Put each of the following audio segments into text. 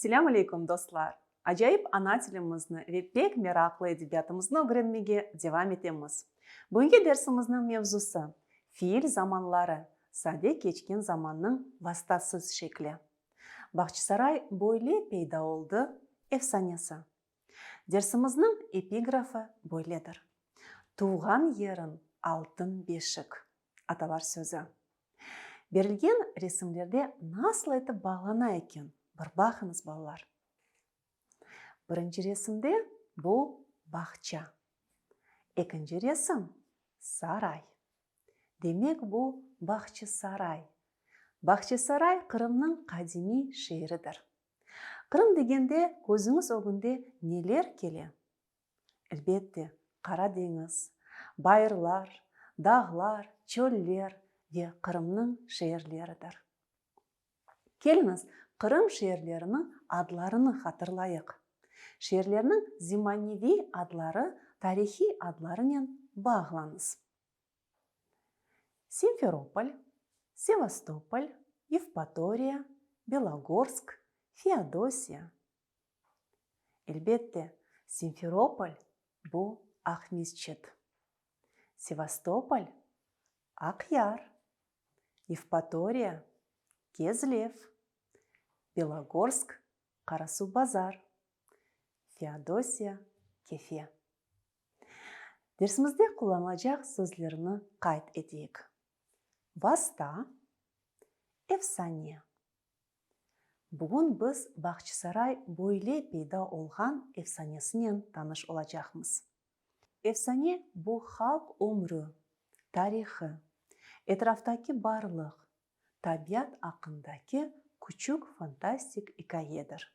Selam алейкум. Acayip ana tilimizni ve pek meraklı edebiyatımızı öğrenmeye devam etemiz. Bugünkü dersimizin mevzusu fiil zamanları, sade geçken zamanның vastasız şekli. Бақчысарай бойле пейда oldu efsanesi. Дерсіміздің эпиграфы бойледір. Туған ерін алтын бешік аталар сөзі. Берілген ресімдерде насыл етіп бағлана екен? Бір бақыңыз балалар. Бірінші ресімде бұл бақча. Екінші ресім сарай. Демек бұл бақчы сарай. Бақчы сарай Қырымның қадими шиырыдыр. Қырым дегенде көзіңіз өгінде нелер келе? Әлбетте, қара деңіз, байырлар, дағлар, чөллер ве Қырымның шиырлерідір. Келіңіз, Қырым шиырлерінің адларыны хатырлайық. Шиырлерінің зиманеви адлары тарихи адларымен бағлаңыз. Симферополь, Севастополь, Евпатория, Белогорск, Феодосия. Әлбетте, Симферополь бұл Ақмесчет. Севастополь – Ақяр. Евпатория – Кезлев. Белогорск – Қарасу базар. Феодосия – Кефе. Дерсімізде қолданылacak сөздеріні қайт етейік. Васта, эфсане. Бүгін біз Бақчысарай бойле пейда олған эфсанесінен таныш олacakмыз. Эфсане бұл халық өмірі, тарихы, etraftaki барлық, табиат ақындаки küçük фантастик hikayedir.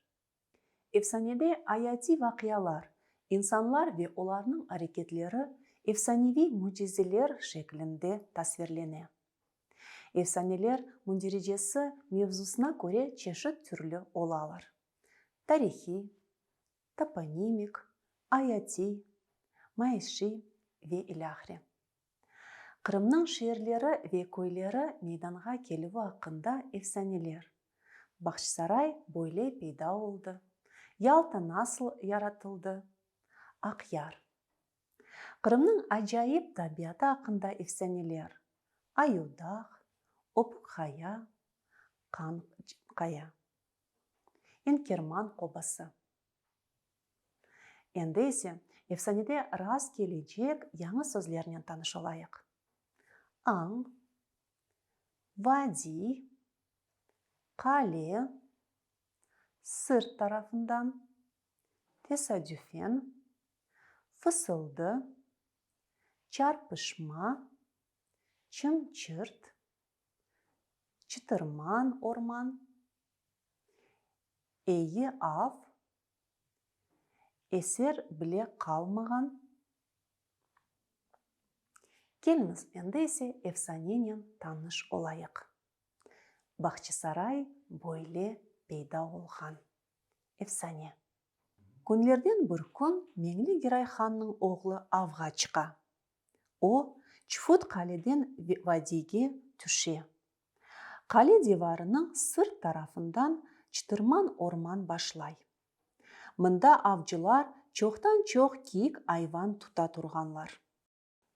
Efsanede ayati vakıyalar, insanlar ve onların hareketleri efsanevi mucizeler şeklinde tasvirlene. Efsaneler mundiricesi mevzusuna göre çeşit türlü olalar. Tarihi, toponimik, ayati, maişi ve ilahri. Қырымның шиырлері ве көйлері мейданға келуі ақында efsanелер. Бақшысарай бойле пейда oldu. Ялта насыл яратылды. Ақяр. Қырымның ажайып табиаты ақында efsanелер. Аюдақ, опық қая, қан қая. Енкерман қобасы. Енді есе, efsanede рас келечек яңы сөздерінен таныш олайық. Аң, вади, қале, сырт тарafından, tesadüfen, fısıldı, çarpışma, çımçırt, çıtırman orman, eyi av, eser bile қалмаған. Келіңіз, енді есе таныш олайық. Бақчысарай бойле пейда олған. Efsane. Күнлерден бір күн Меңлі Герай ханның оғлы авға чыға. О, Чфут қаледен вадиге түше. Қале деварының сыр тарафындан Чытырман орман башлай. Мында авчылар чоқтан чоқ киік айван тута тұрғанлар.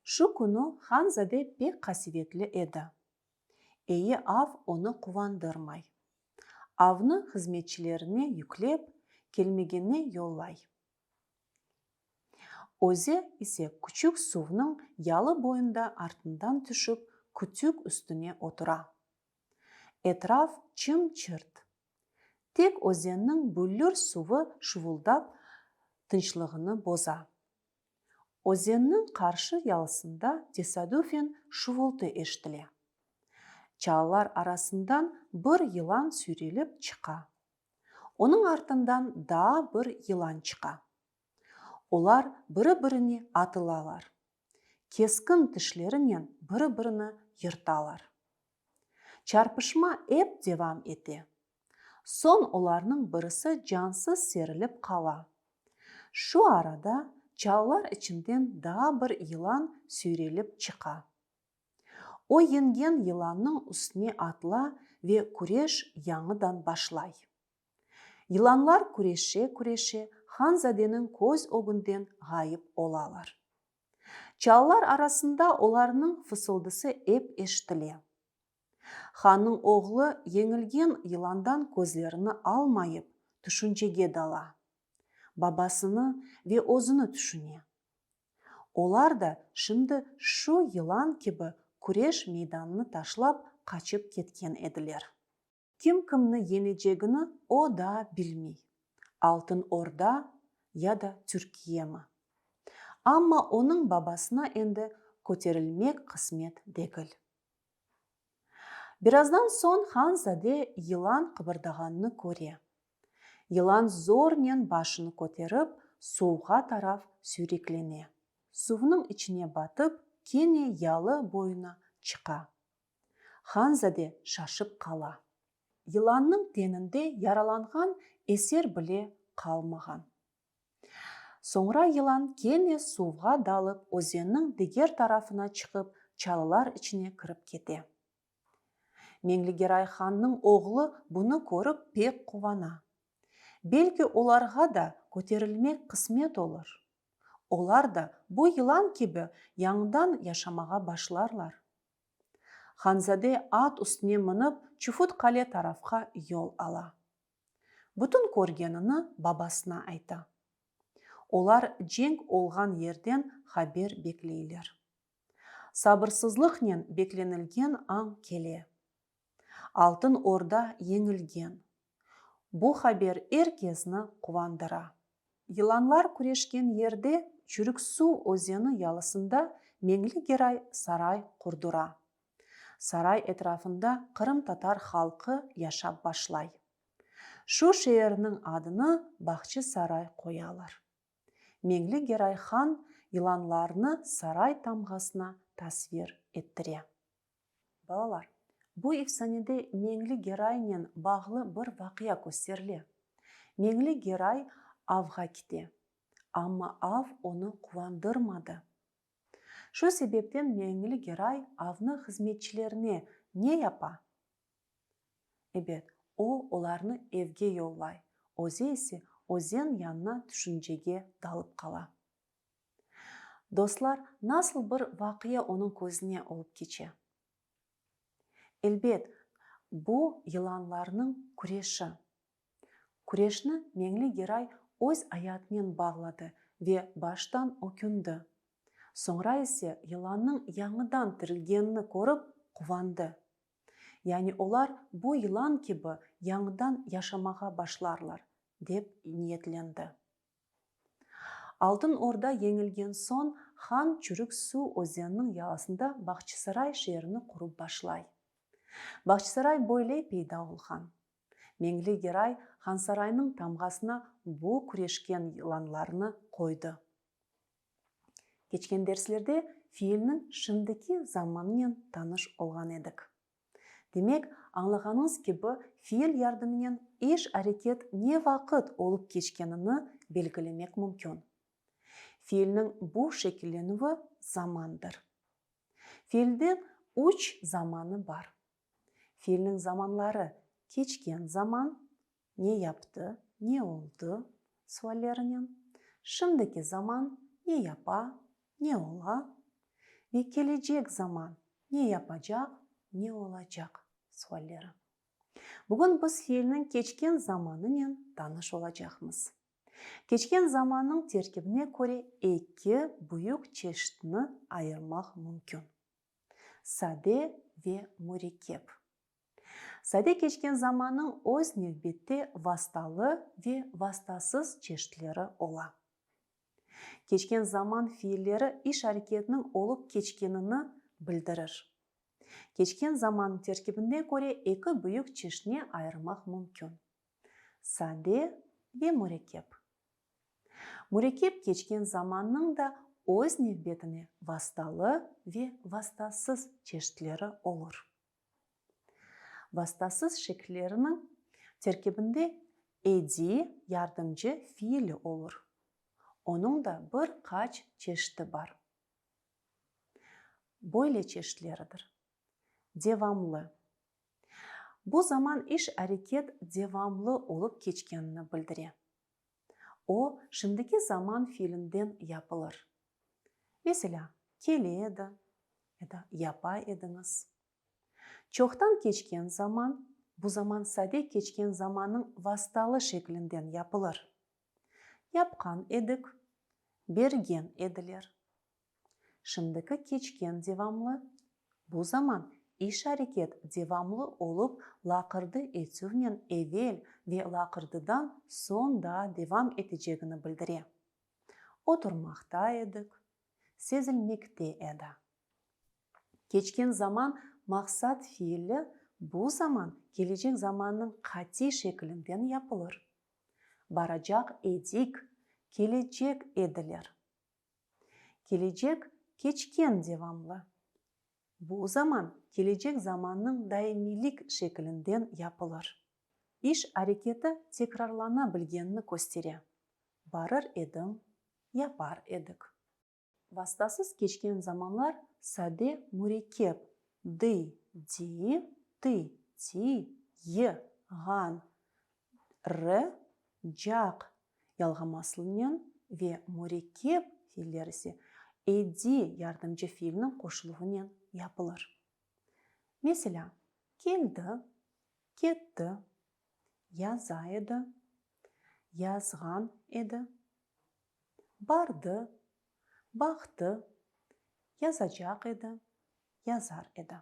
Шу күні ханзаде пек қасиветлі еді. Эйі ав оны қуандырмай. Авны қызметшілеріне юклеп, келмегенне yolлай. Озе исе күчік сувның ялы бойында артындан түшіп, күтік үстіне отыра. Этрав чым чырт. Тек өзеннің бүллүр суы шывылдап тынчлығыны боза. Өзеннің қаршы ялысында тесадуфен шывылды ештіле. Чалалар арасындан бір йылан сүйреліп чықа. Оның артындан да бір йылан чықа. Олар бірі-біріне атылалар. Кескін тішлерінен бірі-біріні йырталар. Чарпышма эп девам ете. Сон оларның бірісі жансыз серіліп қала. Шу арада чалалар ішінден да бір йылан сүйреліп чықа. О енген йыланның үстіне атла ве күреш яңыдан башлай. Yılanlar күреше күреше ханзаденің көз огынден ғайып олалар. Чаллар арасында оларның фысылдысы эп эштіле. Ханның оғлы еңілген йыландан көзлеріні алмайып, түшінчеге дала. Бабасыны ве озыны түшіне. Олар да шынды шу йылан кебі күреш мейданны ташлап қачып кеткен еділер. Кім кімні енежегіні о да білмей. Алтын орда я да Түркиемі. Амма оның бабасына енді көтерілмек қысмет дегіл. Біраздан сон ханзаде йылан қыбырдағанны көре. Йылан зорнен башыны көтеріп, суға тараф сүйреклене. Суының ішіне батып, кене ялы бойына чықа. Ханзаде шашып қала. Йыланның тенінде яраланған эсер біле қалмаған. Соңра йылан кене суға далып, өзеннің дегер тарафына шығып, чалылар ішіне кіріп кете. Меңлігерай ханның оғлы бұны көріп пек қуана белгі оларға да көтерілмек қысмет олар олар да бұл йылан кебі яңдан яшамаға башларлар ханзаде ат үстіне мініп чуфут қале тарафқа yol ала. Бұтын көргенini бабасына айта. Олар жеңк олған ерден хабер беклейлер. Сабырсызлықнен бекленілген аң келе. Алтын орда еңілген. Бұ хабер эркесіні қуандыра. Йыланлар күрешкен ерде су өзені ялысында Меңлі Герай сарай құрдыра. Сарай етрафында қырым татар халқы яшап башлай. Шу шеерінің адыны Бақчы сарай қоялар. Меңлі Герай хан йыланларны сарай тамғасына тасвир еттіре. Балалар, Бұл эфсанеде меңлі герайнен бағлы бір вақия көстеріле. Меңлі герай авға кете, амма ав оны қуандырмады. Шу себептен меңлі герай авны қызметшілеріне не япа? Эбет, о оларны евге йоллай, озе есе озен янна түшінжеге далып қала. Достар, насыл бір вақия оның көзіне олып кече. Элбет, бұ йыланларның күреші. Күрешні меңлі герай өз аятымен бағлады ве баштан окүнді. Соңра есе йыланның яңыдан тірілгенні көріп қуванды. Яни олар бұ йылан кебі яңыдан яшамаға башларлар деп ниетленді. Алтын орда еңілген сон хан чүрік су өзеннің яласында Бақчысарай шеріні құрып башлай. Бақшысарай бойлей пейда олған. Меңлі Герай хансарайның тамғасына бұл күрешкен йыланларыны қойды. Кечкен дерслерде фиілнің шындыки заманымен таныш олған едік. Демек, аңлағаныңыз кебі фиіл ярдымымен еш әрекет не вақыт олып кешкеніні белгілемек мүмкін. Фиілнің бұл шекіленуі замандыр. Фиілден үш заманы бар Филнің заманлары кечкен заман не япты не олды суаллерінен шындыки заман не япа не ола ve заман не япажақ не олачақ суаллері бүгін біз филнің кечкен заманымен таныш олачақмыз кечкен заманның теркебіне көре эки бұйық чештіні айырмақ мүмкін саде ве мурекеп Сәде кешкен заманның өз невбетте васталы ве вастасыз чештілері ола. Кешкен заман фииллері иш әрекетінің олып кечкеніні білдірір. Кечкен заман теркебінде көре екі бұйық чешіне айырмақ мүмкін. Сәде ве мурекеп. Мурекеп кечкен заманның да өз невбетіне васталы ве вастасыз чештілері олыр бастасыз шекілерінің теркебінде эди ярдымчы фиілі олыр. Оның да бір қач чешті бар. Бойле чештілерідір. Девамлы. Бұл заман іш әрекет девамлы олып кечкенini білдіре. О, шындыки заман фильмден япылыр. Mesela, келеді, это япа едіңіз. Чоқтан кечкен заман, бұл заман сәде кечкен заманның васталы шеклінден япылыр. Япқан едік, берген еділер. Шындықы кечкен девамлы, бұл заман іш әрекет девамлы олып лақырды етсуінен евел ве лақырдыдан сонда девам етежегіні білдіре. Отырмақта едік, сезілмекте еді. Кечкен заман мақсат фиілі бұл заман келешек заманның қати шекілінден япылыр. Баражақ едік, келечек еділер. Келечек кечкен девамлы. Бұл заман келечек заманның даимилік шекілінден япылыр. Иш әрекеті текрарлана білгенні көстере. Барыр едім, япар едік. Вастасыз кечкен заманлар сәде мурекеп, ды, ди, ты, ти, е, ған, р, жақ ялғамасылымен ве мурекеп филерісі эди ярдымчы филінің қошылуымен япылыр. Mesela, келді, кетті, яза еді, язған еді, барды, бақты, язажақ еді, язар еді.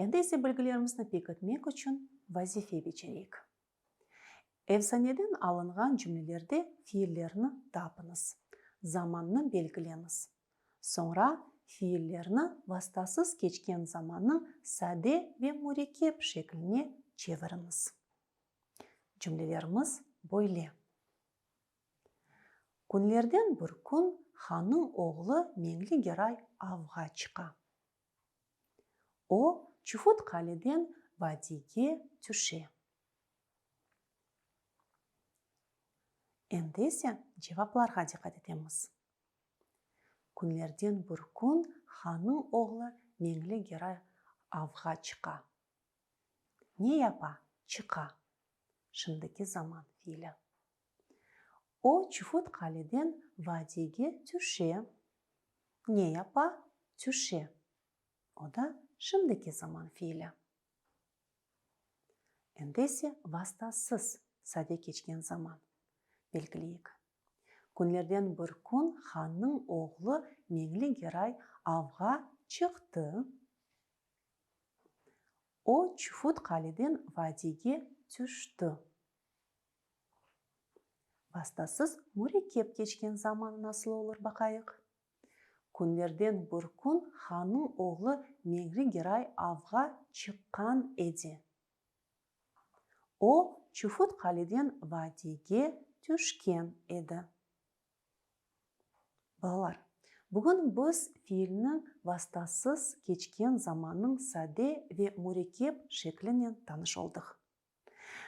Енді есе білгілерімізді бекітмек үшін вазифе вечерейік. Эвсанеден алынған жүмлелерде фииллеріні тапыңыз, заманны белгіленіз. Соңра фииллеріні вастасыз кечкен заманның сәде ве мурекеп шекіліне чевіріңіз. Жүмлелеріміз бойле. Күнлерден бір күн ханның оғлы Меңлі Герай авға чықа. О, чуфут қаледен вадиге түше. Ендесе жевапларға диқат етеміз. Күнлерден бір күн ханның оғлы Меңлі Герай авға чықа. Не япа? Чықа. Шындыки заман филі. О чуфут қаледен вадиге түше. Не япа? Түше. O da şimdiki zaman fiili. Endese vastasız sade geçken zaman. Belgileyik. Күнлерден бір күн ханның оғлы Меңлі Герай авға чықты. О чуфут қаледен вадиге түшті. Бастасыз мурекеп кечкен заманы насыл олыр бақайық. Күнлерден бір күн ханның оғлы Меңлі Герай авға чыққан еді. О чуфут қаледен вадиге түшкен еді. Балалар, бүгін біз фиілінің вастасыз кечкен заманның сәде ве мурекеп шеклінен таныш олдық.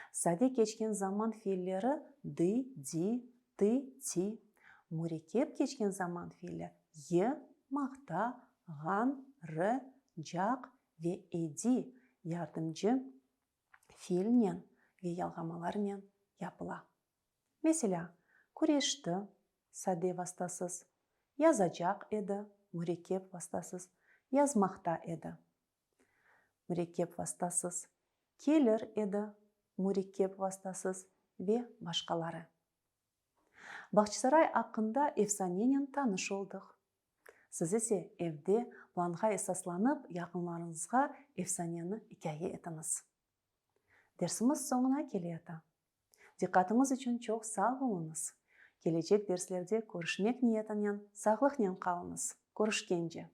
Сәде кечкен заман фииллері ды, ди, ты, ти. Мурекеп кечкен заман фиілі е, мақта, ған, ры, жақ ве эди ярдымчы фиілінен ве ялғамалармен япыла. Mesela, күрешті сәде вастасыз Yazacak еді, мурекеп вастасыз. Язмақта еді. Мурекеп вастасыз. Келір еді, мурекеп вастасыз ве башқалары. Бақчысарай ақында Евсаненен таныш олдық. Сіз есе евде планға есасланып, яқынларыңызға Евсанені икәйе етіңіз. Дерсіміз соңына келеді. Диққатыңыз үшін çok сау болыңыз келечек дерслерде көрішмек ниетінен сағлықнен қалыңыз көрішкенже